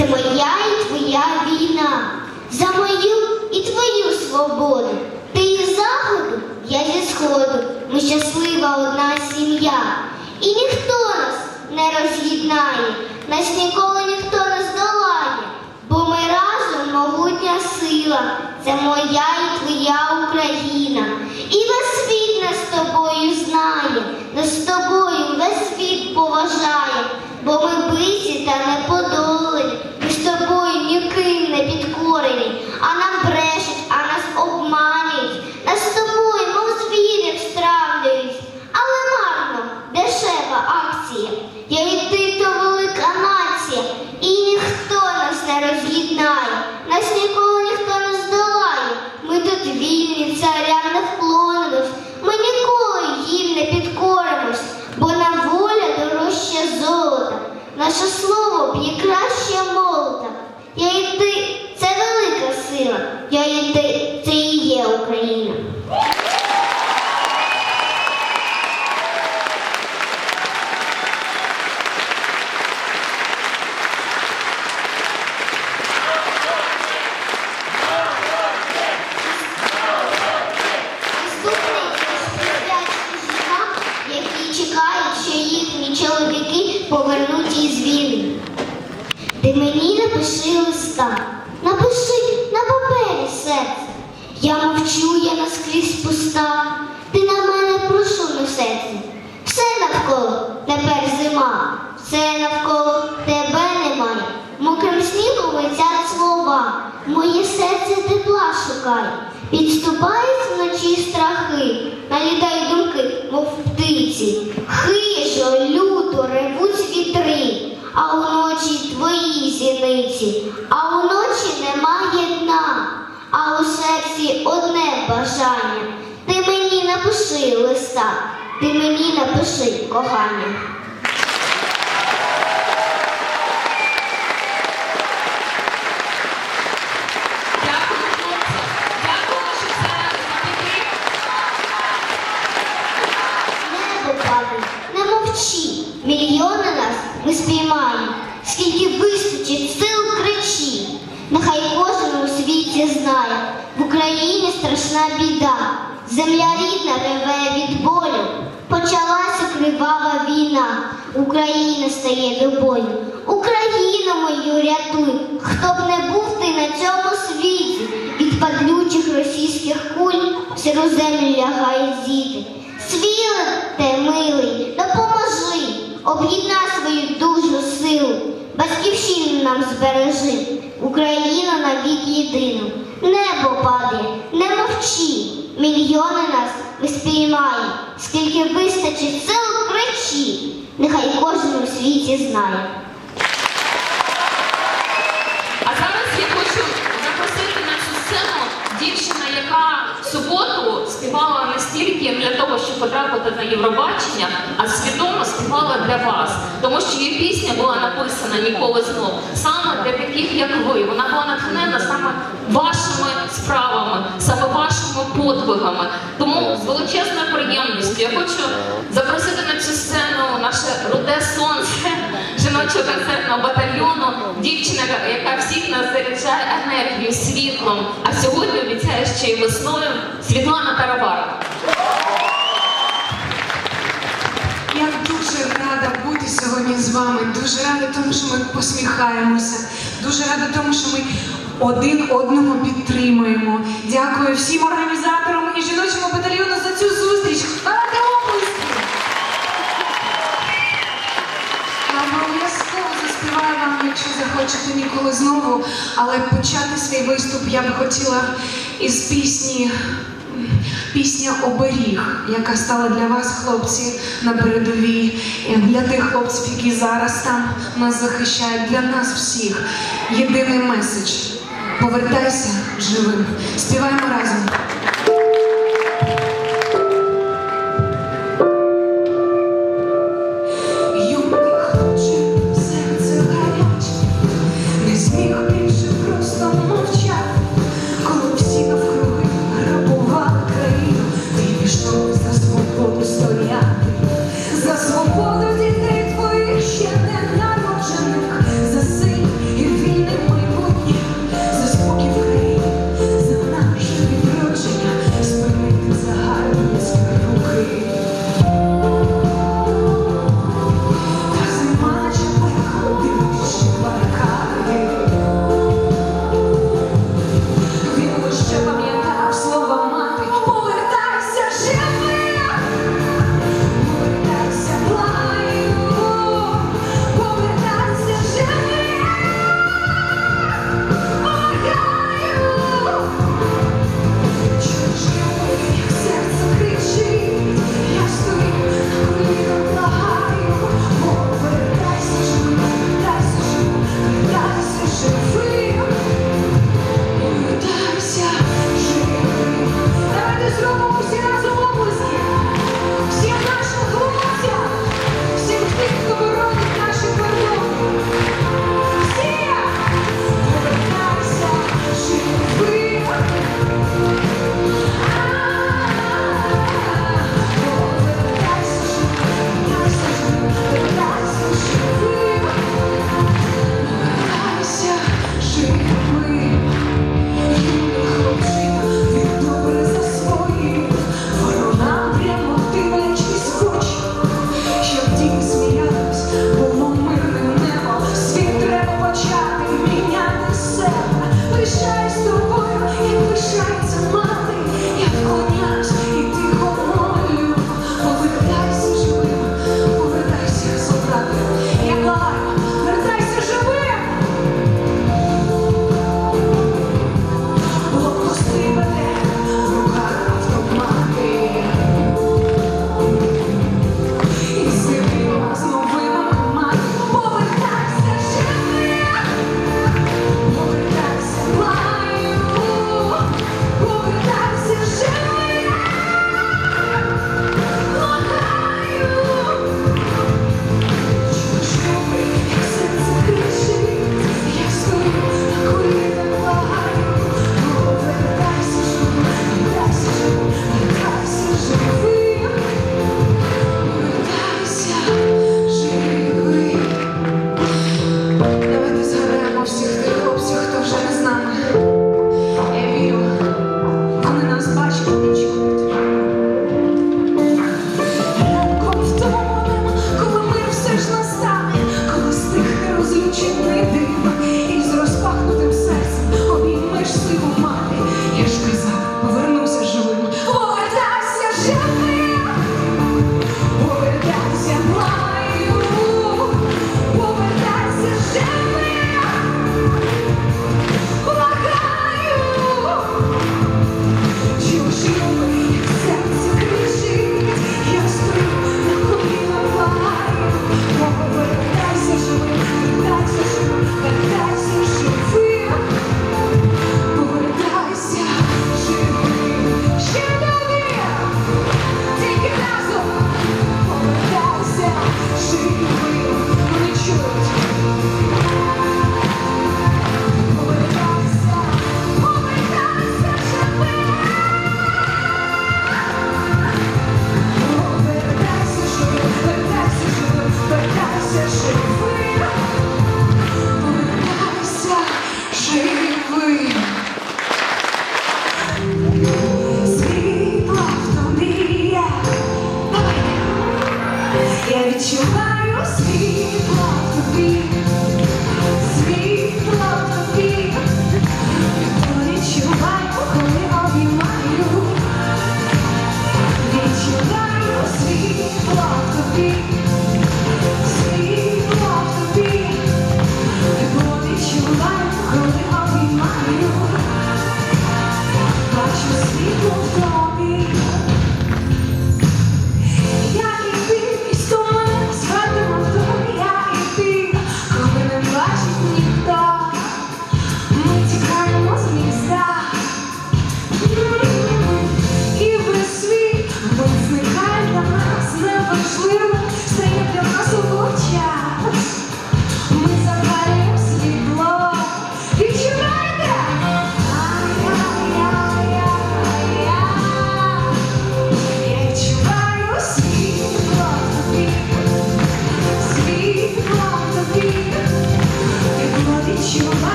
Це моя і твоя війна. За мою і твою свободу. Ти із заходу, я зі сходу. Ми щаслива одна сім'я. І ніхто нас не роз'єднає, нас ніколи ніхто не здолає. Бо ми разом могутня сила. Це моя і твоя Україна. І весь світ нас з тобою знає, нас з тобою весь світ поважає, бо ми биті та не подолені, ми з тобою ніким не підкорені, а нам брешуть, а нас обманюють, нас з тобою, мов звірів, стравлюють. Але марно, дешева акція, я і ти то велика нація, і ніхто нас не роз'єднає, нас ніколи ніхто не здолає. Ми тут вільні, царям не вклонимось, ми ніколи їм не підкоримось, бо нам воля дорожча золота, наше слово б'є краще молота. Я і ти це велика сила, я і ти це і є Україна. Наступний присвячений жінкам, які чекають, що їхні чоловіки повернуть із війни. Ти мені напиши листа, напиши на папері серце. Я мовчу, я наскрізь пуста, ти на мене прошу на серце. Все навколо тепер все навколо тебе немає. Мокрим снігом летять слова, моє серце тепла шукає. Підступають вночі страхи, налітають думки, мов птиці. Хижо, люто ревуть вітри, а уночі твої зіниці, а уночі немає дна, а у серці одне бажання. Ти мені напиши листа, ти мені напиши кохання. Земля рідна реве від болю. Почалася кривава війна, Україна стає до бою. Україну мою рятуй, хто б не був ти на цьому світі, від падлючих російських куль сиру землю лягають діти. Свіле милий, допоможи, об'єднай свою душу силу, батьківщину нам збережи, Україну навік єдину. Небо падає, не мовчи, мільйони нас ми спіймаємо, скільки вистачить сил кричі, нехай кожен у світі знає. Не для того, щоб потрапити на Євробачення, а свідомо співала для вас. Тому що її пісня була написана ніколи знов саме для таких, як ви. Вона була натхнена саме вашими справами, саме вашими подвигами. Тому з величезною приємністю я хочу запросити на цю сцену наше руде сонце жіночого концертного батальйону, дівчина, яка всіх нас заряджає енергією, світлом, а сьогодні обіцяє ще й весною Світлана Таравара. З вами. Дуже рада тому, що ми посміхаємося. Дуже рада тому, що ми один одного підтримуємо. Дякую всім організаторам і жіночому батальйону за цю зустріч. Давайте оплески! Я обов'язково заспіваю вам, якщо захочете ніколи знову. Але почати свій виступ я би хотіла із пісні. Пісня Оберіг, яка стала для вас, хлопці, на передовій, для тих хлопців, які зараз там нас захищають, для нас всіх. Єдиний меседж. Повертайся живим. Співаємо разом.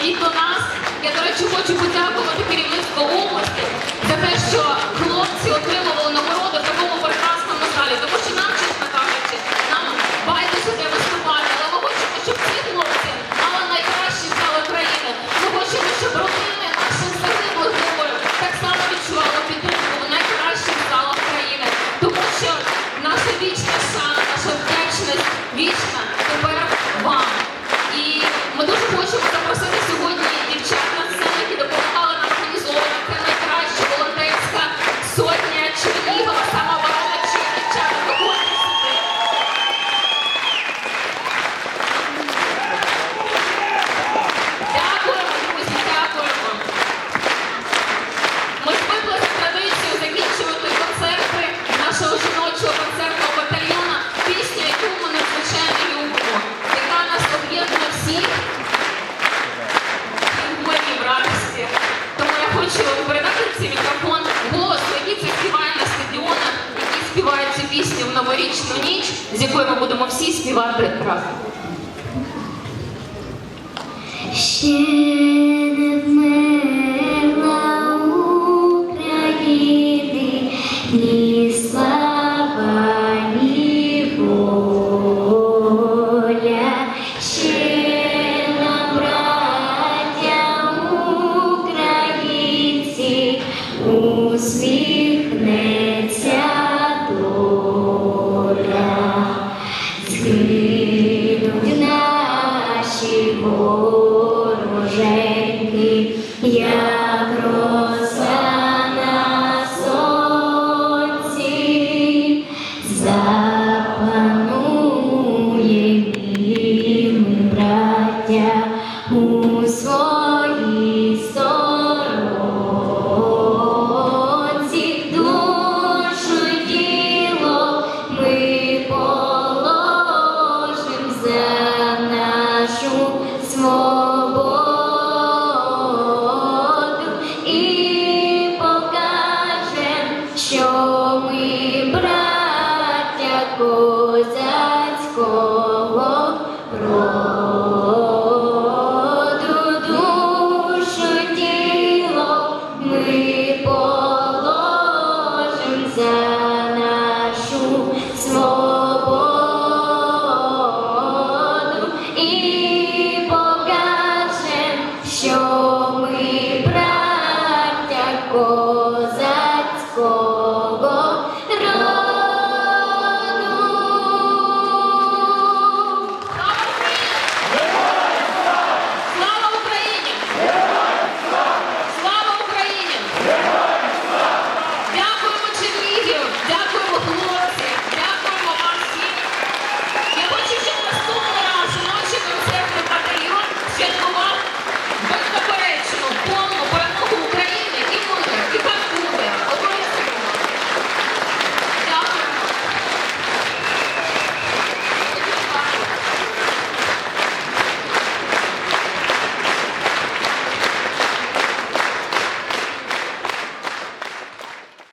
Прийдіть до нас. Я, до речі, хочу подякувати керівництву області за те, що хлопці отримували нашого жіночого концертного батальйону пісню, яку ми надзвичайно любимо, яка нас об'єднує всіх і в в радості. Тому я хочу передати цей мікрофон голосу, який це співає на стадіонах, який співає цю пісню в новорічну ніч, з якою ми будемо всі співати разом.